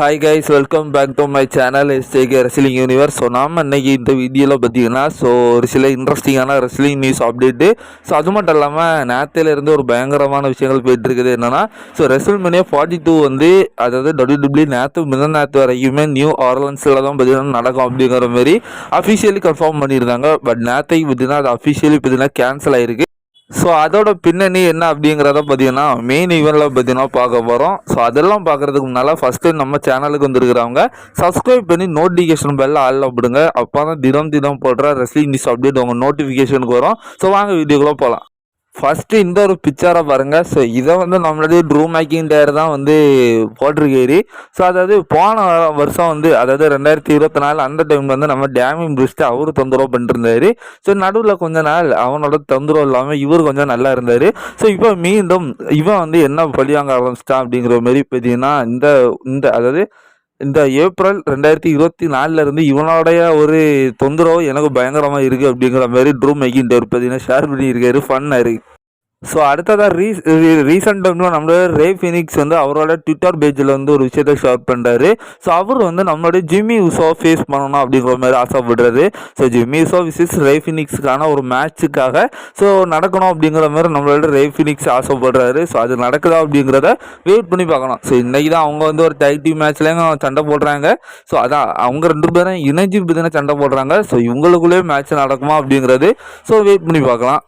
Hi guys welcome back to my channel STK wrestling universe so நாம் இன்னைக்கு இந்த வீடியோவில் பார்த்தீங்கன்னா ஸோ ஒரு சில இன்ட்ரெஸ்டிங்கான ரெஸ்லிங் நியூஸ் அப்டேட்டு ஸோ அது மட்டும் இல்லாமல் நேத்திலேருந்து ஒரு பயங்கரமான விஷயங்கள் போயிட்டு இருக்குது. ஸோ ரெஸ்ல் ஃபார்ட்டி டூ வந்து அதாவது டபிள்யூ நேற்று மிதன் நேற்று வரைக்குமே நியூ ஆர்லன்ஸில் தான் பார்த்தீங்கன்னா நடக்கும் அப்படிங்கிற மாதிரி அஃபிஷியலி கன்ஃபார்ம் பண்ணியிருந்தாங்க. பட் நேற்றைக்கு பார்த்தீங்கன்னா அது அஃபிஷியலி பார்த்தீங்கன்னா கேன்சல் ஆயிருக்கு. ஸோ அதோட பின்னணி என்ன அப்படிங்கிறத பார்த்தீங்கன்னா மெயின் ஈவெண்ட்டில் பார்த்தீங்கன்னா பார்க்க போகிறோம் ஸோ அதெல்லாம் பார்க்குறதுக்கு முன்னால் ஃபஸ்ட்டு நம்ம சேனலுக்கு வந்துருக்கிறவங்க சப்ஸ்கிரைப் பண்ணி நோட்டிஃபிகேஷன் பெல்ல ஆள் விடுங்க அப்போ தான் தினம் தினம் போடுற ரெஸ்லிங் நியூஸ் அப்டேட் உங்கள் நோட்டிஃபிகேஷனுக்கு வரும். ஸோ வாங்க வீடியோக்குள்ளே போகலாம் ஃபஸ்ட்டு இந்த ஒரு பிக்சரை பாருங்கள் ஸோ இதை வந்து நம்மளுடைய ட்ரூ மேக்கிங் டேர் தான் வந்து போட்டிருக்காரு. ஸோ அதாவது போன வருஷம் வந்து அதாவது ரெண்டாயிரத்தி இருபத்தி நாலு அந்த டைமில் வந்து நம்ம டேமிங் பிடிச்சிட்டு அவரு தொந்தரவு பண்ணிருந்தாரு. ஸோ நடுவில் கொஞ்ச நாள் அவனோட தொந்தரவு இல்லாமல் இவர் கொஞ்சம் நல்லா இருந்தார். ஸோ இப்போ மீண்டும் இவன் வந்து என்ன பழியாங்க ஆரம்பிச்சிட்டான் அப்படிங்கிற மாதிரி பார்த்தீங்கன்னா இந்த இந்த அதாவது இந்த ஏப்ரல் ரெண்டாயிரத்தி இருபத்தி நாலுலேருந்து இவனுடைய ஒரு தொந்தரவு எனக்கு பயங்கரமாக இருக்குது அப்படிங்கிற மாதிரி ட்ரூ மேக்கிங் டேர் பார்த்தீங்கன்னா ஷேர் பண்ணியிருக்காரு. ஃபன்னாக இருக்குது ஸோ அடுத்ததாக ரீ ரீசெண்ட் டைமில் நம்மளோட ரே ஃபினிக்ஸ் வந்து அவரோட ட்விட்டர் பேஜில் வந்து ஒரு விஷயத்தை ஷேர் பண்ணுறாரு ஸோ அவர் வந்து நம்மளுடைய ஜிம்மி உசோ ஃபேஸ் பண்ணணும் அப்படிங்கிற மாதிரி ஆசைப்படுறாரு. ஸோ ஜிம்மி உசோ விசிஸ் ரே ஃபினிக்ஸுக்கான ஒரு மேட்ச்சுக்காக ஸோ நடக்கணும் அப்படிங்கிற மாதிரி நம்மளோட ரே ஃபினிக்ஸ் ஆசைப்படுறாரு. ஸோ அது நடக்குதா அப்படிங்கிறத வெயிட் பண்ணி பார்க்கலாம் ஸோ இன்றைக்கி தான் அவங்க வந்து ஒரு டைட்டி மேட்ச்லேயும் சண்டை போடுறாங்க. ஸோ அதான் அவங்க ரெண்டு பேரும் இணைஞ்சு பார்த்தீங்கன்னா சண்டை போடுறாங்க. ஸோ இவங்களுக்குள்ளேயே மேட்ச் நடக்குமா அப்படிங்கிறது ஸோ வெயிட் பண்ணி பார்க்கலாம்.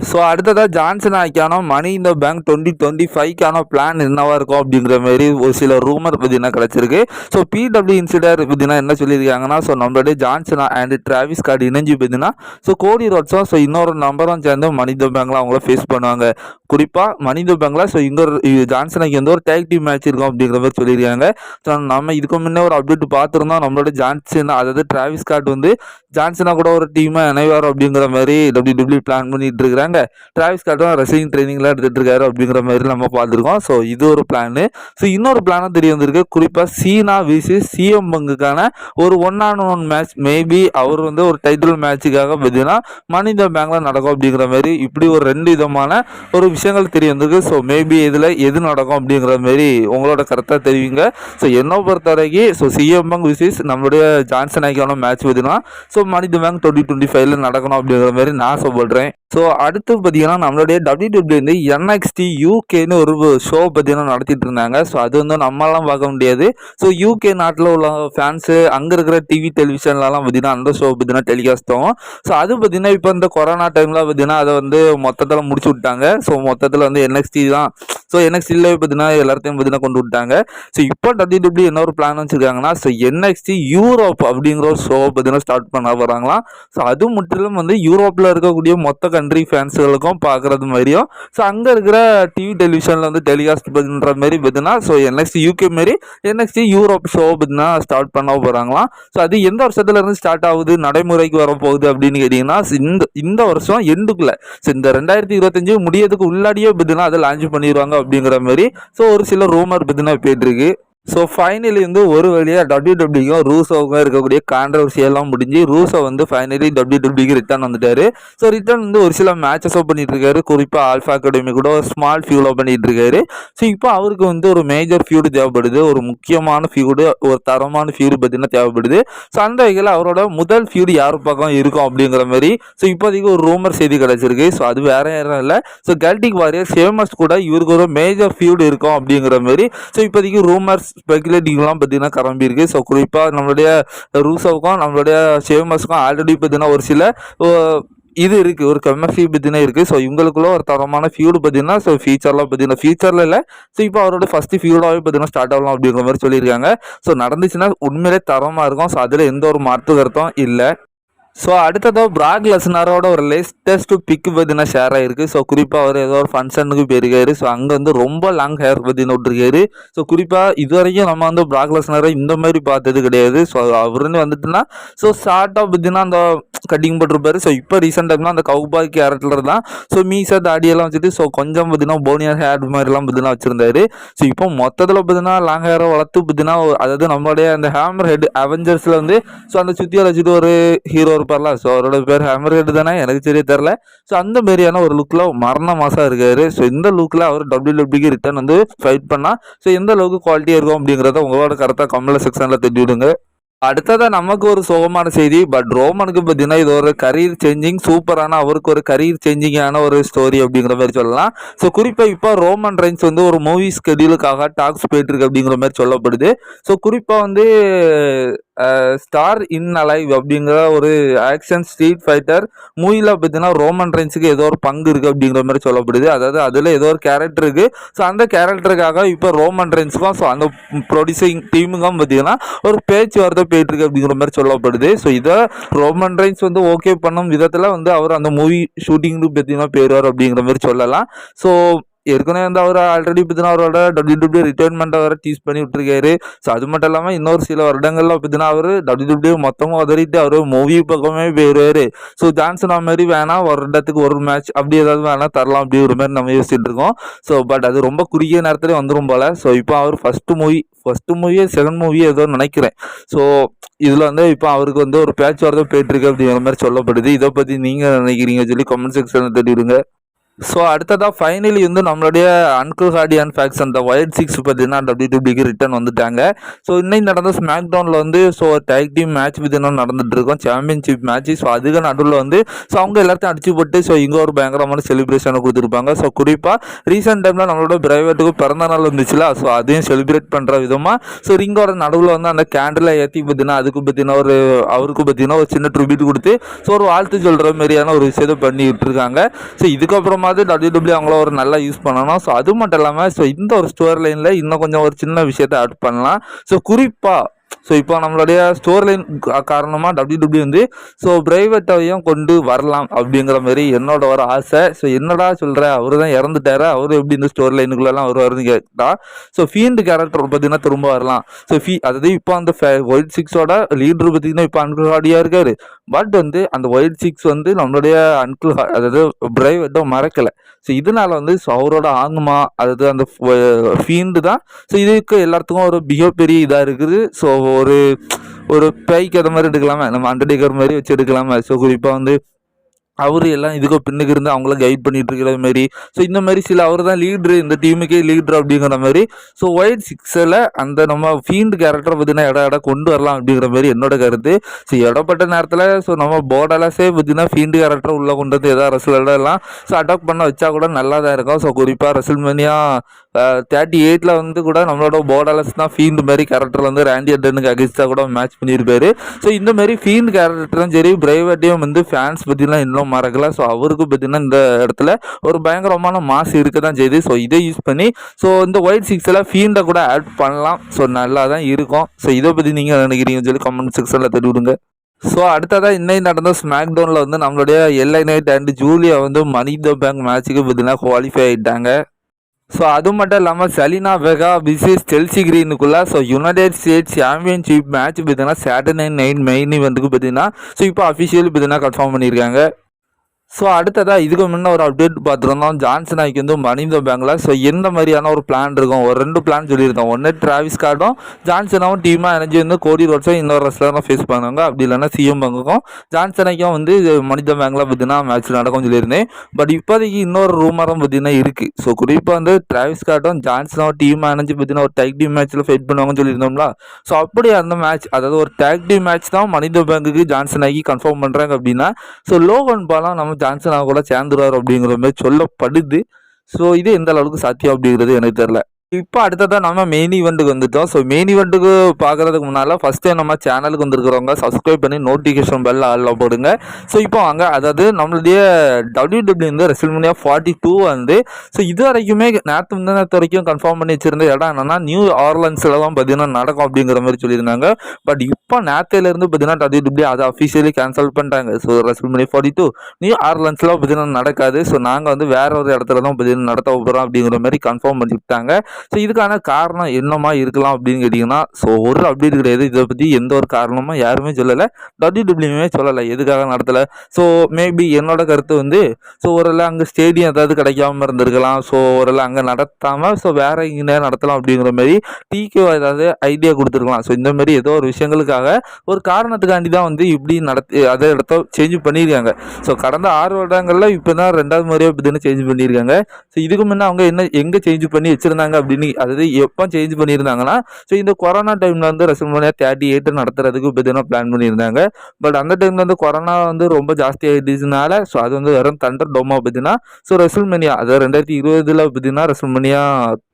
ஸோ அடுத்ததாக Johnson ஆக்கியான money in the bank twenty twenty ஃபைவ்க்கான plan என்னவாக இருக்கும் அப்படிங்கிற மாதிரி ஒரு சில ரூமர் பார்த்தீங்கன்னா கிடச்சிருக்கு. ஸோ பிடபிள்யூ இன்சிடர் பார்த்தீங்கன்னா என்ன சொல்லியிருக்காங்கன்னா ஸோ நம்மளுடைய ஜான்சன் அண்ட் டிராவிஸ் கார்டு இணைஞ்சு பார்த்தீங்கன்னா ஸோ கோடி ரோட்ஸும் ஸோ இன்னொரு நம்பரும் சேர்ந்து மனித பேங்கில் அவங்கள ஃபேஸ் பண்ணுவாங்க. குறிப்பாக மனித பேங்கில் ஸோ இன்னொரு ஜான்சனுக்கு வந்து ஒரு டேக் டீம் மேட்ச் இருக்கும் அப்படிங்கிற மாதிரி சொல்லியிருக்காங்க. ஸோ நம்ம இதுக்கு முன்னே ஒரு அப்டேட் பார்த்துருந்தோம். நம்மளோட ஜான்சன் அதாவது டிராவிஸ் கார்டு வந்து ஜான்சனா கூட ஒரு டீமை இணைவார் அப்படிங்கிற மாதிரி டபிள்யூ டபிள்யூ பிளான் பண்ணிட்டு இருக்கிறாங்க. டிராவிஸ் கார்டும் ரெசிங் ட்ரைனிங்லாம் எடுத்துகிட்டு இருக்காரு அப்படிங்கிற மாதிரி நம்ம பார்த்துருக்கோம். ஸோ இது ஒரு பிளான் ஸோ இன்னொரு பிளானும் தெரிய வந்திருக்கு. குறிப்பாக சீனா விசி சிஎம் பங்குக்கான ஒரு one on one match maybe அவர் வந்து ஒரு டைட்டில் மேட்சுக்காக பார்த்தீங்கன்னா மனித பேங்க்ல நடக்கும் அப்படிங்கிற மாதிரி இப்படி ஒரு ரெண்டு விதமான ஒரு விஷயங்கள் தெரிய வந்திருக்கு. ஸோ மேபி இதில் எது நடக்கும் அப்படிங்கிற மாதிரி உங்களோட கரெக்டாக தெரிவிங்க. ஸோ என்னை பொறுத்த வரைக்கும் ஸோ சிஎம் பங்க் விசிஸ் நம்மளுடைய ஜான்சன் ஐக்கான மேட்ச் பார்த்தீங்கன்னா ஸோ மனித பேங்க் டுவெண்ட்டி டுவெண்ட்டி ஃபைவ்ல நடக்கணும் அப்படிங்கிற மாதிரி நான் சொல்கிறேன் ஸோ அடுத்து பார்த்தீங்கன்னா நம்மளுடைய டபிள்யூ டபிள்யூ வந்து என்எக்ஸ்டி யூகேன்னு ஒரு ஷோ பார்த்தீங்கன்னா நடத்திட்டு இருந்தாங்க. ஸோ அது வந்து நம்மளாம் பார்க்க முடியாது. ஸோ யூகே நாட்டில் உள்ள ஃபேன்ஸு அங்கே இருக்கிற டிவி டெலிவிஷன்லலாம் பார்த்தீங்கன்னா அந்த ஷோ பார்த்தீங்கன்னா டெலிகாஸ்ட் ஆகும் ஸோ அது பார்த்தீங்கன்னா இப்போ இந்த கொரோனா டைமில் பார்த்தீங்கன்னா அதை வந்து மொத்தத்தில் முடிச்சு விட்டாங்க. ஸோ மொத்தத்தில் வந்து என்எக்ஸ்டி தான் ஸோ என்எக்ஸ்டியில் பார்த்தீங்கன்னா எல்லாத்தையும் பார்த்தீங்கன்னா கொண்டு விட்டாங்க. ஸோ இப்போ டபிள்யூ டபிள்யூ என்ன ஒரு பிளான் வச்சுருக்காங்கன்னா ஸோ என்எக்ஸ்டி யூரோப் அப்படிங்கிற ஒரு ஷோ பார்த்தீங்கன்னா ஸ்டார்ட் பண்ண வராங்களாம் ஸோ அது முற்றிலும் வந்து யூரோப்பில் இருக்கக்கூடிய மொத்த கண்ட்ரி ஃபேன்ஸுகளுக்கும் பார்க்குறது மாதிரியும் ஸோ அங்கே இருக்கிற டிவி டெலிவிஷனில் வந்து டெலிகாஸ்ட் பண்ணுற மாதிரி பார்த்தீங்கன்னா ஸோ என்எக்ஸ்டி யூகே மாரி என்எக்ஸ்டி யூரோப் ஷோ பார்த்தீங்கன்னா ஸ்டார்ட் பண்ண போகிறாங்களாம் ஸோ அது எந்த வருஷத்துல இருந்து ஸ்டார்ட் ஆகுது நடைமுறைக்கு வர போகுது அப்படின்னு கேட்டிங்கன்னா இந்த இந்த வருஷம் எண்டுக்குள்ளே ஸோ இந்த ரெண்டாயிரத்தி இருபத்தஞ்சு முடியறதுக்கு உள்ளாடியே பார்த்தீங்கன்னா அதை லான்ச் பண்ணிடுவாங்க அப்படிங்கிற மாதிரி. ஸோ ஒரு சில ரூமர் பார்த்தீங்கன்னா போயிட்டுருக்கு ஸோ ஃபைனலி வந்து ஒரு வழியாக டபிள்யூ டபிள்யூக்கும் ரூசோவுக்கும் இருக்கக்கூடிய கான்ட்ரவர்சி எல்லாம் முடிஞ்சு ரூசோ வந்து ஃபைனலி டபிள்யூ டபிள்யூக்கு ரிட்டர்ன் வந்துட்டாரு. ஸோ ரிட்டர்ன் வந்து ஒரு சில மேட்சஸோ பண்ணிட்டு இருக்காரு குறிப்பாக ஆல்ஃபா அகாடமி கூட ஒரு ஸ்மால் ஃபியூலோ பண்ணிட்டு இருக்காரு ஸோ இப்போ அவருக்கு வந்து ஒரு மேஜர் ஃபியூடு தேவைப்படுது. ஒரு முக்கியமான ஃபியூடு ஒரு தரமான ஃபியூடு பார்த்தீங்கன்னா தேவைப்படுது. ஸோ அந்த வகையில் அவரோட முதல் ஃபியூடு யார் பக்கம் இருக்கும் அப்படிங்கிற மாதிரி ஸோ இப்போதைக்கு ஒரு ரூமர் செய்தி கிடச்சிருக்கு. ஸோ அது வேற யாரும் இல்லை. ஸோ கல்டிக் வாரியர் சேமஸ் கூட இவருக்கு ஒரு மேஜர் ஃபியூடு இருக்கும் அப்படிங்கிற மாதிரி ஸோ இப்போதைக்கு ரூமர்ஸ் ஸ்பெகுலேட்டிங்லாம் பார்த்தீங்கன்னா கிளம்பியிருக்கு ஸோ குறிப்பாக நம்மளுடைய ரூசோவுக்கும் நம்மளுடைய ஷேமஸுக்கும் ஆல்ரெடி பார்த்தீங்கன்னா ஒரு சில இது இருக்குது ஒரு கெமிஸ்ட்ரி பார்த்தீங்கன்னா இருக்குது ஸோ இவங்களுக்குள்ள ஒரு தரமான ஃபியூடு பார்த்தீங்கன்னா ஸோ ஃபியூச்சர்லாம் பார்த்தீங்கன்னா ஃபியூச்சரில் இல்லை. ஸோ இப்போ அவரோட ஃபஸ்ட்டு ஃபியூடாகவே பார்த்தீங்கன்னா ஸ்டார்ட் ஆகலாம் அப்படிங்கிற மாதிரி சொல்லியிருக்காங்க. ஸோ நடந்துச்சுன்னா உண்மையிலே தரமாக இருக்கும். ஸோ அதில் எந்த ஒரு மாற்று கருத்தும் இல்லை. ஸோ அடுத்ததாக பிராக் லெஸ்னரோட ஒரு லேட்டஸ்ட் பிக் பார்த்தீங்கன்னா ஷேர் ஆகிருக்கு ஸோ குறிப்பாக அவர் ஏதோ ஒரு ஃபங்க்ஷனுக்கு போயிருக்காரு. ஸோ அங்கே வந்து ரொம்ப லாங் ஹேர் பார்த்தீங்கன்னா விட்டுருக்காரு. ஸோ குறிப்பாக இது வரைக்கும் நம்ம வந்து பிராக் லெஸ்னரை இந்த மாதிரி பார்த்தது கிடையாது. ஸோ அவருன்னு வந்துட்டுனா ஸோ ஷார்ட்டாக பார்த்தீங்கன்னா அந்த கட்டிங் போட்டிருப்பாரு. ஸோ இப்போ ரீசெண்ட் டைம்லாம் அந்த கவுபாய் கேரக்டர் தான். ஸோ மீசா தாடியெல்லாம் வச்சுட்டு ஸோ கொஞ்சம் பார்த்தீங்கன்னா போனியர் ஹேர் மாதிரிலாம் பார்த்தீங்கன்னா வச்சிருந்தாரு. ஸோ இப்போ மொத்தத்தில் பார்த்தீங்கன்னா லாங் ஹேரை வளர்த்து பார்த்தீங்கன்னா அதாவது நம்மளுடைய அந்த ஹேமர் ஹெட் அவெஞ்சர்ஸில் வந்து ஸோ அந்த சுற்றியை வச்சுட்டு ஒரு ஹீரோ இருப்பார்ல. ஸோ அவரோட பேர் ஹேமர் ஹெட் தானே? எனக்கு சரியா தெரில ஸோ அந்த மாதிரியான ஒரு லுக்கில் மரண மாசம் இருக்காரு. ஸோ இந்த லுக்கில் அவர் டபிள்யூ டபிள்யூக்கு ரிட்டர்ன் வந்து ஃபைட் பண்ணால் ஸோ எந்த அளவுக்கு குவாலிட்டியாக இருக்கும் அப்படிங்கிறத உங்களோட கரெக்டாக கமெண்ட் செக்ஷனில் தெரிஞ்சு விடுங்க அடுத்ததாக நமக்கு ஒரு சோகமான செய்தி பட் ரோமனுக்கு பார்த்தீங்கன்னா இது ஒரு கரியர் சேஞ்சிங் சூப்பரான அவருக்கு ஒரு கரியர் சேஞ்சிங்கான ஒரு ஸ்டோரி அப்படிங்கிற மாதிரி சொல்லலாம். ஸோ குறிப்பாக இப்போ ரோமன் ரைன்ஸ் வந்து ஒரு மூவி ஸ்கெடியூலுக்காக டாக்ஸ் போயிட்டுருக்கு அப்படிங்கிற மாதிரி சொல்லப்படுது. ஸோ குறிப்பாக வந்து ஸ்டார் இன் அலைவ் அப்படிங்கிற ஒரு ஆக்ஷன் ஸ்ட்ரீட் ஃபைட்டர் மூவியில் பார்த்தீங்கன்னா ரோமன் ரைன்ஸுக்கு ஏதோ ஒரு பங்கு இருக்குது அப்படிங்கிற மாதிரி சொல்லப்படுது. அதாவது அதில் ஏதோ ஒரு கேரக்டர் இருக்குது ஸோ அந்த கேரக்டருக்காக இப்போ ரோமன் ரைன்ஸுக்கும் ஸோ அந்த ப்ரொடியூசிங் டீமுக்கும் பார்த்தீங்கன்னா ஒரு பேச்சுவார்த்தை போயிட்டுருக்கு அப்படிங்கிற மாதிரி சொல்லப்படுது. ஸோ இதை ரோமன் ரைன்ஸ் வந்து ஓகே பண்ணும் விதத்தில் வந்து அவர் அந்த மூவி ஷூட்டிங்க்கு பார்த்தீங்கன்னா போயிடுவார் அப்படிங்கிற மாதிரி சொல்லலாம். ஸோ ஏற்கனவே வந்து அவர் ஆல்ரெடி பார்த்தீங்கன்னா அவரோட டபிள்யூ டபிள்யூ ரிட்டைர்மெண்ட்டை வர டீஸ் பண்ணி விட்டுருக்காரு. ஸோ அது மட்டும் இல்லாமல் இன்னொரு சில வருடங்களில் பார்த்தீங்கன்னா அவர் டபிள்யூ டபிள்யூ மொத்தமாக உதறிட்டு அவர் மூவி பக்கமே போயிடுவார் ஸோ ஜான்சன் மாதிரி வேணாம் வருடத்துக்கு ஒரு மேட்ச் அப்படி ஏதாவது வேணால் தரலாம் அப்படி ஒரு மாதிரி நம்ம யோசிச்சுட்டு இருக்கோம். ஸோ பட் அது ரொம்ப குறுகிய நேரத்துலேயே வந்துடும் போல். ஸோ இப்போ அவர் ஃபஸ்ட்டு மூவி ஃபஸ்ட்டு மூவியே செகண்ட் மூவியே ஏதோ நினைக்கிறேன். ஸோ இதில் வந்து இப்போ அவருக்கு வந்து ஒரு பேச்சுவார்த்தை போயிட்டுருக்கு அப்படிங்கிற மாதிரி சொல்லப்படுது. இதை பற்றி நீங்கள் நினைக்கிறீங்க சொல்லி கமெண்ட் செக்ஷனில் தேடி விடுங்க ஸோ அடுத்ததாக ஃபைனலி வந்து நம்மளுடைய அன்கிள் ஹார்டி அண்ட் ஃபேக்ஸ் அந்த ஒயிட் சிக்ஸ் பார்த்தீங்கன்னா டபிள்யூ டபிள்யூக்கு ரிட்டர்ன் வந்துட்டாங்க. ஸோ இன்னைக்கு நடந்த ஸ்மாக் டவுனில் வந்து ஸோ டேக் டீம் மேட்ச் பார்த்தீங்கன்னா நடந்துட்டு இருக்கோம் சாம்பியன்ஷிப் மேட்ச் ஸோ அதுக்கு நடுவில் வந்து ஸோ அவங்க எல்லாத்தையும் அடிச்சு போட்டு ஸோ இங்கே ஒரு பயங்கரமான செலிப்ரேஷனை கொடுத்துருப்பாங்க. ஸோ குறிப்பாக ரீசெண்ட் டைமில் நம்மளோட பிரைவேட்டுக்கு பிறந்த நாள் வந்துச்சுல ஸோ அதையும் செலிப்ரேட் பண்ணுற விதமாக ஸோ ரிங்கோட நடுவில் வந்து அந்த கேண்டில் ஏற்றி பார்த்தீங்கன்னா அதுக்கு பார்த்தீங்கன்னா ஒரு அவருக்கு பார்த்தீங்கன்னா ஒரு சின்ன ட்ரிபியூட் கொடுத்து ஸோ ஒரு வாழ்த்து சொல்கிற மாதிரியான ஒரு விஷயத்தை பண்ணிக்கிட்டு இருக்காங்க ஸோ இதுக்கப்புறமா அது டபிள்யூ டபிள்யூ அவங்கள ஒரு நல்லா யூஸ் பண்ணணும். ஸோ அது மட்டும் இல்லாமல் ஸோ இந்த ஒரு ஸ்டோரி லைனில் இன்னும் கொஞ்சம் ஒரு சின்ன விஷயத்த ஆட் பண்ணலாம். ஸோ குறிப்பாக ஸோ இப்போ நம்மளுடைய ஸ்டோர் லைன் காரணமாக டபிள்யூ டபிள்யூ வந்து ஸோ பிரைவேட்டையும் கொண்டு வரலாம் அப்படிங்கிற மாதிரி என்னோட ஒரு ஆசை. ஸோ என்னடா சொல்கிற அவர் தான் இறந்துட்டாரு. அவர் எப்படி இந்த ஸ்டோர் லைனுக்குள்ளெல்லாம் அவர் வருது கேட்டா ஸோ ஃபீண்டு கேரக்டர் பார்த்தீங்கன்னா திரும்ப வரலாம். ஸோ ஃபீ அதாவது இப்போ அந்த ஒயிட் சிக்ஸோட லீடர் பார்த்தீங்கன்னா இப்போ அன்கிள் ஹார்டியாக இருக்காரு. பட் வந்து அந்த ஒயிட் சிக்ஸ் வந்து நம்மளுடைய அன்கிள் அதாவது பிரைவேட்டோ மறக்கலை. ஸோ இதனால வந்து ஸோ அவரோட ஆன்மா அதாவது அந்த ஃபீல்டு தான். ஸோ இதுக்கு எல்லாத்துக்கும் ஒரு மிகப்பெரிய இதாக இருக்குது. ஸோ ஒரு ஒரு பேய்க்கு அந்த மாதிரி எடுக்கலாமா. நம்ம அண்டர்டேக்கர் மாதிரி வச்சு எடுக்கலாமா. ஸோ குறிப்பாக வந்து அவர் எல்லாம் இதுக்கோ பின்னுக்கு இருந்து அவங்கள கைட் பண்ணிட்டு இருக்கிற மாதிரி. ஸோ இந்த மாதிரி சில அவர் தான் லீட்ரு இந்த டீமுக்கே லீட்ரு அப்படிங்கிற மாதிரி. ஸோ ஒயிட் சிக்ஸில் அந்த நம்ம ஃபீல்டு கேரக்டரை பார்த்தீங்கன்னா இடம் இடம் கொண்டு வரலாம் அப்படிங்கிற மாதிரி என்னோட கருத்து. ஸோ இடப்பட்ட நேரத்தில் ஸோ நம்ம போர்டலாஸே பார்த்தீங்கன்னா ஃபீல்டு கேரக்டர் உள்ளே கொண்டு வந்து எதாவது ரசிலெல்லாம் ஸோ அடாப்ட் பண்ண வச்சா கூட நல்லா தான் இருக்கும் ஸோ குறிப்பாக ரசில்மேனியா தேர்ட்டி எயிட்டில் வந்து கூட நம்மளோட போர்டலஸ் தான் ஃபீல்டு மாதிரி கேரக்டர் வந்து ரேண்டி அட்டனுக்கு அகேன்ஸ்டாக கூட மேட்ச் பண்ணியிருப்பாரு. ஸோ இந்த மாதிரி ஃபீல்டு கேரக்டரும் சரி பிரைவேட்டையும் வந்து ஃபேன்ஸ் பற்றிலாம் இன்னும் மறக்கல. ஸோ அவருக்கு பார்த்தீங்கன்னா இந்த இடத்துல ஒரு பயங்கரமான மாசு இருக்க தான் செய்யுது. ஸோ இதை யூஸ் பண்ணி ஸோ இந்த ஒயிட் சிக்ஸில் ஃபீண்டை கூட ஆட் பண்ணலாம். ஸோ நல்லா தான் இருக்கும். ஸோ இதை பற்றி நீங்கள் நினைக்கிறீங்கன்னு சொல்லி கமெண்ட் செக்ஷனில் தெரிவிடுங்க. விடுங்க ஸோ அடுத்ததாக இன்னைக்கு நடந்த ஸ்மாக் டவுனில் வந்து நம்மளுடைய எல்ஐ நைட் அண்ட் ஜூலியா வந்து மணி த பேங்க் மேட்ச்சுக்கு பார்த்தீங்கன்னா குவாலிஃபை ஆகிட்டாங்க ஸோ அது மட்டும் இல்லாமல் சலினா வெகா பிசிஸ் Chelsea கிரீனுக்குள்ள so United States championship match பார்த்தீங்கன்னா சாட்டர்டே நைன் மெயின் வந்து பார்த்தீங்கன்னா ஸோ இப்போ அஃபிஷியல் பார்த்தீங்கன்னா கன்ஃபார்ம் பண்ணியிருக்காங்க. ஸோ அடுத்ததாக இதுக்கு முன்னே ஒரு அப்டேட் பார்த்துருந்தோம். ஜான்சன் ஆய்க்கு வந்து மனித பேங்கில் ஸோ எந்த மாதிரியான ஒரு பிளான் இருக்கும்? ஒரு ரெண்டு பிளான் சொல்லியிருந்தோம். ஒன்று டிராவிஸ் கார்டும் ஜான்சனாவும் டீமாக எனர்ஜி வந்து கோடி ரோட்ஸும் இன்னொரு ரெஸ்லரும் ஃபேஸ் பண்ணுவாங்க அப்படி இல்லைன்னா சிஎம் பங்குக்கும். ஜான்சனைக்கும் வந்து மனித பேங்கில் பார்த்தீங்கன்னா மேட்ச் நடக்கும் சொல்லியிருந்தேன். பட் இப்போதைக்கு இன்னொரு ரூமரும் பார்த்தீங்கன்னா இருக்குது ஸோ குறிப்பாக வந்து டிராவிஸ் கார்டும் ஜான்சனாவும் டீமாக மேனேஜ் பார்த்தீங்கன்னா ஒரு டேக் டீம் மேட்ச்சில் ஃபைட் பண்ணுவாங்கன்னு சொல்லியிருந்தோம்ல. ஸோ அப்படி அந்த மேட்ச் அதாவது ஒரு டேக் டீம் மேட்ச் தான் மனித பேங்குக்கு ஜான்சன் ஆகி கன்ஃபார்ம் பண்ணுறாங்க அப்படின்னா. ஸோ லோகன் பாலம் நம்ம ஜான்சன் அவங்க கூட சேர்ந்துருவார் அப்படிங்கிற மாதிரி சொல்லப்படுது. ஸோ இது எந்த அளவுக்கு சாத்தியம் அப்படிங்கிறது எனக்கு தெரில இப்போ அடுத்ததான் நம்ம மெயின் ஈவெண்ட்டுக்கு வந்துட்டோம். ஸோ மெயின் ஈவெண்ட்டுக்கு பார்க்குறதுக்கு முன்னால் ஃபஸ்ட்டு நம்ம சேனலுக்கு வந்துருக்கிறவங்க சப்ஸ்கிரைப் பண்ணி நோட்டிஃபிகேஷன் பெல் ஆளில் போடுங்க. ஸோ இப்போ வாங்க. அதாவது நம்மளுடைய டபிள்யூ டபிள்யூ வந்து ரெசில்மனியா ஃபார்ட்டி டூ வந்து ஸோ இது வரைக்குமே நேற்று முந்தினத்து வரைக்கும் கன்ஃபார்ம் பண்ணி வச்சிருந்த இடம் என்னன்னா நியூ ஆர்லன்ஸில் தான் பார்த்தீங்கன்னா நடக்கும் அப்படிங்கிற மாதிரி சொல்லியிருந்தாங்க. பட் இப்போ நேற்றுலேருந்து பார்த்தீங்கன்னா டபிள்யூ டபிள்யூ அதை அஃபிஷியலி கேன்சல் பண்ணிட்டாங்க. So WrestleMania forty two new ஆர்லன்ஸில் பார்த்தீங்கன்னா நடக்காது. ஸோ நாங்கள் வந்து வேற ஒரு இடத்துல தான் பார்த்தீங்கன்னா நடத்த போகிறோம் அப்படிங்கிற மாதிரி கன்ஃபார்ம் பண்ணிவிட்டாங்க ஸோ இதுக்கான காரணம் என்னமா இருக்கலாம் அப்படின்னு கேட்டிங்கன்னா ஸோ ஒரு அப்டேட் கிடையாது. இதை பற்றி எந்த ஒரு காரணமும் யாருமே சொல்லலை. டபிள்யூடபிள்யூமே சொல்லலை. எதுக்காக நடத்தலை? ஸோ மேபி என்னோட கருத்து வந்து ஸோ ஒருவேளை அங்கே ஸ்டேடியம் ஏதாவது கிடைக்காம இருந்திருக்கலாம். ஸோ ஒருவேளை அங்கே நடத்தாமல் ஸோ வேற எங்கே நடத்தலாம் அப்படிங்கிற மாதிரி டிகே ஏதாவது ஐடியா கொடுத்துருக்கலாம். ஸோ இந்த மாதிரி ஏதோ ஒரு விஷயங்களுக்காக ஒரு காரணத்துக்காண்டி தான் வந்து இப்படி நடத்தி அதை இடத்த சேஞ்ச் பண்ணியிருக்காங்க. ஸோ கடந்த ஆறு வருடங்களில் இப்போ தான் ரெண்டாவது முறையாக இப்படின்னு சேஞ்ச் பண்ணியிருக்காங்க. ஸோ இதுக்கு முன்னே அவங்க என்ன எங்கே சேஞ்ச் பண்ணி வச்சுருந்தாங்க அப்படின்னு அதாவது எப்போ சேஞ்ச் பண்ணியிருந்தாங்கன்னா ஸோ இந்த கொரோனா டைமில் வந்து ரெசல்மோனியா தேர்ட்டி எயிட் நடத்துறதுக்கு இப்போ பிளான் பண்ணியிருந்தாங்க. பட் அந்த டைமில் வந்து கொரோனா வந்து ரொம்ப ஜாஸ்தி ஆகிடுச்சுனால ஸோ அது வந்து வெறும் தண்டர் டோமா பார்த்தீங்கன்னா ஸோ ரசல்மனியா அதாவது ரெண்டாயிரத்தி இருபதில் பார்த்தீங்கன்னா ரசல்மனியா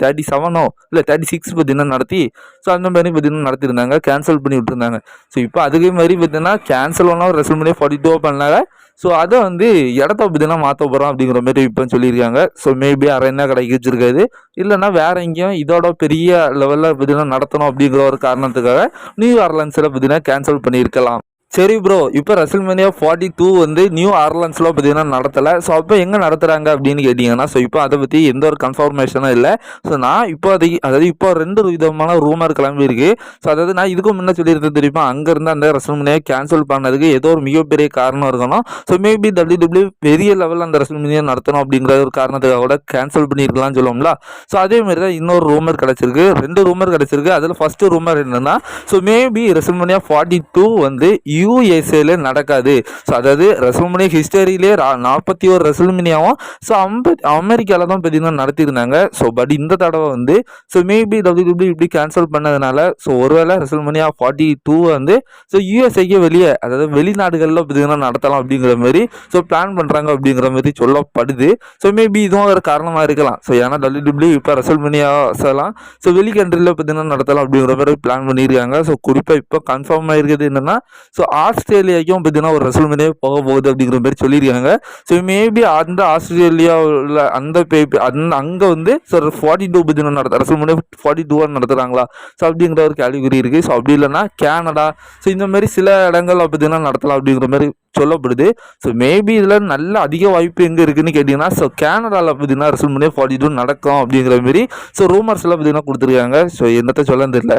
தேர்ட்டி செவனோ இல்லை தேர்ட்டி சிக்ஸ் பார்த்தீங்கன்னா நடத்தி ஸோ அந்த மாதிரி பார்த்தீங்கன்னா நடத்திருந்தாங்க கேன்சல் பண்ணி விட்டுருந்தாங்க ஸோ இப்போ அதுக்கே மாதிரி பார்த்தீங்கன்னா கேன்சல் பண்ணால் ரசல்மனியா ஃபார்ட்டி டூ பண்ணால ஸோ அதை வந்து இடத்த பார்த்தீங்கன்னா மாற்ற போகிறோம் அப்படிங்கிற மாதிரி இப்போ சொல்லியிருக்காங்க. ஸோ மேபி அரேனா கடைக்கு வச்சிருக்காது. இல்லைன்னா வேற எங்கேயும் இதோட பெரிய லெவலில் பார்த்தீங்கன்னா நடத்தணும் அப்படிங்கிற ஒரு காரணத்துக்காக நியூ ஆர்லன்ஸில் பார்த்தீங்கன்னா கேன்சல் பண்ணியிருக்கலாம். சரி ப்ரோ இப்போ ரசல்மேனியா ஃபார்ட்டி டூ வந்து நியூ ஆர்லன்ஸில் பார்த்தீங்கன்னா நடத்தலை. ஸோ அப்போ எங்கே நடத்துகிறாங்க அப்படின்னு கேட்டிங்கன்னா ஸோ இப்போ அதை பற்றி எந்த ஒரு கன்ஃபர்மேஷனும் இல்லை. ஸோ நான் இப்போ அதை அதாவது இப்போ ரெண்டு விதமான ரூமர் கிளம்பியிருக்கு ஸோ அதாவது நான் இதுக்கு முன்னே சொல்லியிருந்தேன் தெரியுமா? அங்கேருந்து அந்த ரசல்மேனியா கேன்சல் பண்ணதுக்கு ஏதோ ஒரு மிகப்பெரிய காரணம் இருக்கணும். ஸோ மேபி டபிள்யூ டபிள்யூ பெரிய லெவலில் அந்த ரசல்மேனியா நடத்தணும் அப்படிங்கிற ஒரு காரணத்துக்காக கூட கேன்சல் பண்ணியிருக்கலாம்னு சொல்லுவோம்ல. ஸோ அதே மாதிரி தான் இன்னொரு ரூமர் கிடச்சிருக்கு. ரெண்டு ரூமர் கிடச்சிருக்கு. அதில் ஃபஸ்ட்டு ரூமர் என்னென்னா so maybe WrestleMania forty two வந்து யூஎஸ்ஏல நடக்காது. ஸோ அதாவது ரெசல்மனியா ஹிஸ்டரியிலே நாற்பத்தி ஒரு ரெசல்மனியாவும் ஸோ அம்ப அமெரிக்காவில் தான் பார்த்தீங்கன்னா நடத்தியிருந்தாங்க. ஸோ பட் இந்த தடவை வந்து ஸோ மேபி டபிள்யூ டபிள்யூ இப்படி கேன்சல் பண்ணதுனால ஸோ ஒருவேளை ரெசல்மனியா ஃபார்ட்டி டூ வந்து ஸோ யூஎஸ்ஏக்கு வெளியே அதாவது வெளிநாடுகளில் பார்த்தீங்கன்னா நடத்தலாம் அப்படிங்கிற மாதிரி ஸோ பிளான் பண்ணுறாங்க அப்படிங்கிற மாதிரி சொல்லப்படுது. ஸோ மேபி இதுவும் ஒரு காரணமாக இருக்கலாம். ஸோ ஏன்னா டபிள்யூ டபிள்யூ இப்போ ரெசல்மனியாஸ் எல்லாம் ஸோ வெளி கண்ட்ரியில் பார்த்தீங்கன்னா நடத்தலாம் அப்படிங்கிற மாதிரி பிளான் பண்ணியிருக்காங்க. ஸோ குறிப்பாக இப்போ கன்ஃபார்ம் ஆகிருக்கிறது என்னென்னா ஸோ ஆஸ்திரேலியாவுக்கும் பார்த்தீங்கன்னா ஒரு ரெசல்மேனியா போக போகுது அப்படிங்கிற மாதிரி சொல்லியிருக்காங்க. ஸோ மேபி அந்த ஆஸ்திரேலியாவில் அந்த பே அந்த அங்கே வந்து ஸோ ஃபார்ட்டி டூ பார்த்தீங்கன்னா நடத்த ரெசல்மேனியா ஃபார்ட்டி டூவாக நடத்துகிறாங்களா ஸோ அப்படிங்கிற ஒரு கேட்டகரி இருக்குது ஸோ அப்படி இல்லைன்னா கேனடா ஸோ இந்த மாதிரி சில இடங்கள்ல பார்த்தீங்கன்னா நடத்தலாம் அப்படிங்கிற மாதிரி சொல்லப்படுது. ஸோ மேபி இதில் நல்ல அதிக வாய்ப்பு எங்கே இருக்குன்னு கேட்டிங்கன்னா ஸோ கேனடாவில் பார்த்தீங்கன்னா ரெசல்மேனியா ஃபார்ட்டி டூ நடக்கும் அப்படிங்கிற மாதிரி ஸோ ரூமர்ஸ் எல்லாம் பார்த்தீங்கன்னா கொடுத்துருக்காங்க. ஸோ என்னத்தை சொல்ல தெரியல.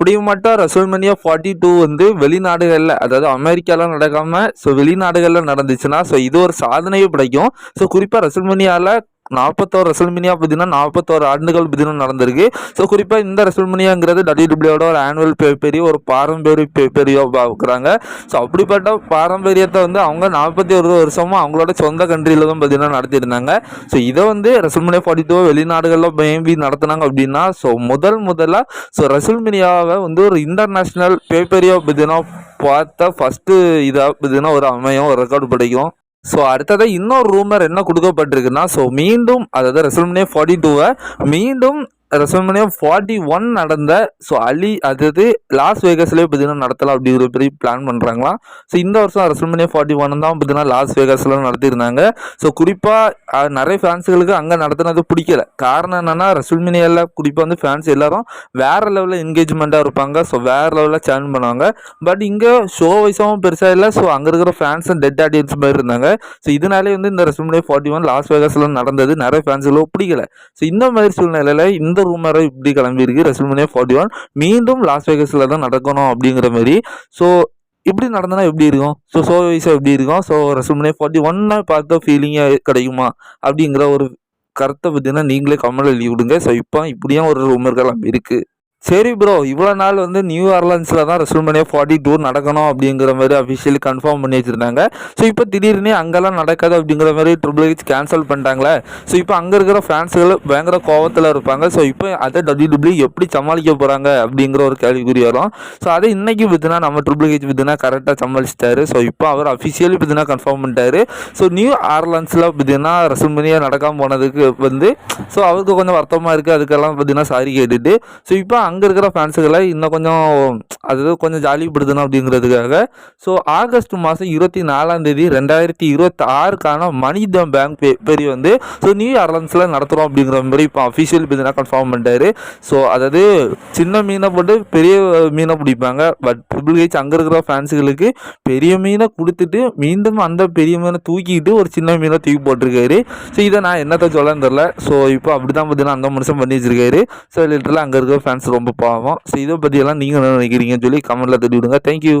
அப்படியும் மட்டும் ரசோல்மனியா ஃபார்ட்டி டூ வந்து வெளிநாடுகளில் அதாவது அமெரிக்காலாம் நடக்காமல் ஸோ வெளிநாடுகளில் நடந்துச்சுன்னா ஸோ இது ஒரு சாதனையும் கிடைக்கும் ஸோ குறிப்பாக ரசோல்மனியாவில் நாற்பத்தோரு ரெசல்மினியா பார்த்தீங்கன்னா நாற்பத்தோரு ஆண்டுகள் பார்த்தீங்கன்னா நடந்திருக்கு. ஸோ குறிப்பாக இந்த ரெசல்மினியாங்கிறது டபிள்யூடபிள்யூட ஒரு ஆனுவல் பெரிய ஒரு பாரம்பரிய பேப்பரியோ பார்க்குறாங்க ஸோ அப்படிப்பட்ட பாரம்பரியத்தை வந்து அவங்க நாற்பத்தி ஒரு வருஷமாக அவங்களோட சொந்த கண்ட்ரியில் தான் பார்த்தீங்கன்னா நடத்தியிருந்தாங்க. ஸோ இதை வந்து ரெசல்மினியா ஃபார்ட்டி டூ வெளிநாடுகளில் மேம்பி நடத்தினாங்க அப்படின்னா ஸோ முதல் முதலாக ஸோ ரெசல்மினியாவை வந்து ஒரு இன்டர்நேஷ்னல் பேப்பரியாக பார்த்தீங்கன்னா பார்த்தா ஃபஸ்ட்டு இதாக பார்த்தீங்கன்னா ஒரு அமையும் ஒரு ரெக்கார்டு படைக்கும் ஸோ அடுத்ததாக இன்னொரு ரூமர் என்ன கொடுக்கப்பட்டிருக்குன்னா ஸோ மீண்டும் அதாவது ரெசல்மனே ஃபார்ட்டி டூவை மீண்டும் ரெசல்மனியா ஃபார்ட்டி ஒன் நடந்த ஸோ அலி அதாவது லாஸ் வேகஸ்லேயே பார்த்தீங்கன்னா நடத்தலாம் அப்படிங்கிற பெரிய பிளான் பண்ணுறாங்களாம் ஸோ இந்த வருஷம் ரெசல்மனியா ஃபார்ட்டி ஒன் தான் பார்த்தீங்கன்னா லாஸ் வேகஸில் நடத்தியிருந்தாங்க. ஸோ குறிப்பாக நிறைய ஃபேன்ஸுகளுக்கு அங்கே நடத்தினது பிடிக்கல. காரணம் என்னென்னா ரெசல்மனியாவில் குறிப்பாக வந்து ஃபேன்ஸ் எல்லாரும் வேறு லெவலில் என்கேஜ்மெண்ட்டாக இருப்பாங்க. ஸோ வேறு லெவலில் சேன் பண்ணுவாங்க. பட் இங்கே ஷோ வைஸாகவும் பெருசாக இல்லை. ஸோ அங்கே இருக்கிற ஃபேன்ஸும் டெட் ஆடியன்ஸ் மாதிரி இருந்தாங்க. ஸோ இதனாலே வந்து இந்த ரெசல்மனியா ஃபார்ட்டி ஒன் லாஸ் வேகஸில் நடந்தது. நிறைய ஃபேன்ஸுகளும் பிடிக்கல. ஸோ இந்த மாதிரி சூழ்நிலையில் இந்த இந்த ரூமரை இப்படி கிளம்பியிருக்கு. ரெசல்மனியா ஃபார்ட்டி ஒன் மீண்டும் லாஸ் வேகஸில் தான் நடக்கணும் அப்படிங்கிற மாதிரி ஸோ இப்படி நடந்தனா எப்படி இருக்கும்? ஸோ ஷோ வைஸாக எப்படி இருக்கும்? ஸோ ரெசல்மனியா ஃபார்ட்டி ஒன்னா பார்த்த ஃபீலிங்காக கிடைக்குமா? அப்படிங்கிற ஒரு கருத்தை பார்த்தீங்கன்னா நீங்களே கமெண்ட் எழுதி விடுங்க. ஸோ இப்போ இப்படியும் ஒரு ரூமர்கள் இருக்குது சரி ப்ரோ இவ்வளோ நாள் வந்து நியூ ஆர்லன்ஸில் தான் ரெசல்மனியா ஃபார்ட்டி டூர் நடக்கணும் அப்படிங்கிற மாதிரி அஃபிஷியலி கன்ஃபார்ம் பண்ணி வச்சுருந்தாங்க. ஸோ இப்போ திடீர்னு அங்கெல்லாம் நடக்காது அப்படிங்கிற மாதிரி ட்ரிபிள் ஹெச் கேன்சல் பண்ணிட்டாங்களே. ஸோ இப்போ அங்கே இருக்கிற ஃபேன்ஸுகள் பயங்கர கோவத்தில் இருப்பாங்க. ஸோ இப்போ அதை டபிள்யூ டபிள்யூ எப்படி சமாளிக்க போகிறாங்க அப்படிங்கிற ஒரு கேள்விக்குறி வரும். ஸோ அதை இன்றைக்கி பார்த்தினா நம்ம ட்ரிபிள் ஹெச் பார்த்தினா கரெக்டாக சமாளிச்சிட்டாரு. ஸோ இப்போ அவர் அஃபிஷியலி பார்த்தினா கன்ஃபார்ம் பண்ணிட்டாரு. ஸோ நியூ ஆர்லன்ஸில் பார்த்திங்கன்னா ரெசல்மனியா நடக்காமல் போனதுக்கு வந்து ஸோ அவருக்கு கொஞ்சம் வருத்தமாக இருக்குது அதுக்கெல்லாம் பார்த்தீங்கன்னா சாரி கேட்டுட்டு. ஸோ இப்போ அங்கே இருக்கிற ஃபேன்ஸுகளை இன்னும் கொஞ்சம் அது கொஞ்சம் ஜாலிப்படுத்தணும் அப்படிங்கிறதுக்காக. ஸோ ஆகஸ்ட் மாதம் இருபத்தி நாலாம் தேதி ரெண்டாயிரத்தி இருபத்தி ஆறுக்கான மனித பேங்க் பே பெரிய வந்து ஸோ நியூ அர்லன்ஸில் நடத்துகிறோம் அப்படிங்கிற மாதிரி இப்போ அஃபிஷியல் பார்த்தீங்கன்னா கன்ஃபார்ம் பண்ணிட்டாரு. ஸோ அதாவது சின்ன மீனை போட்டு பெரிய மீனை பிடிப்பாங்க. பட் ட்ரிபிள் ஹெச் அங்கே இருக்கிற ஃபேன்ஸுகளுக்கு பெரிய மீனை கொடுத்துட்டு மீண்டும் அந்த பெரிய மீனை தூக்கிட்டு ஒரு சின்ன மீனை தூக்கி போட்டிருக்காரு. ஸோ இதை நான் என்னத்தை சொல்லன்னு தெரில ஸோ இப்போ அப்படி தான் பார்த்தீங்கன்னா அந்த மனுஷன் பண்ணி வச்சிருக்காரு. ஸோ லிட்டரில் அங்கே இருக்கிற ஃபேன்ஸ் ரொம்ப பாவம். ஸோ இதை பற்றியெல்லாம் நீங்கள் என்ன நினைக்கிறீங்கன்னு சொல்லி கமெண்ட்டில் தட்டி விடுங்க தேங்க்யூ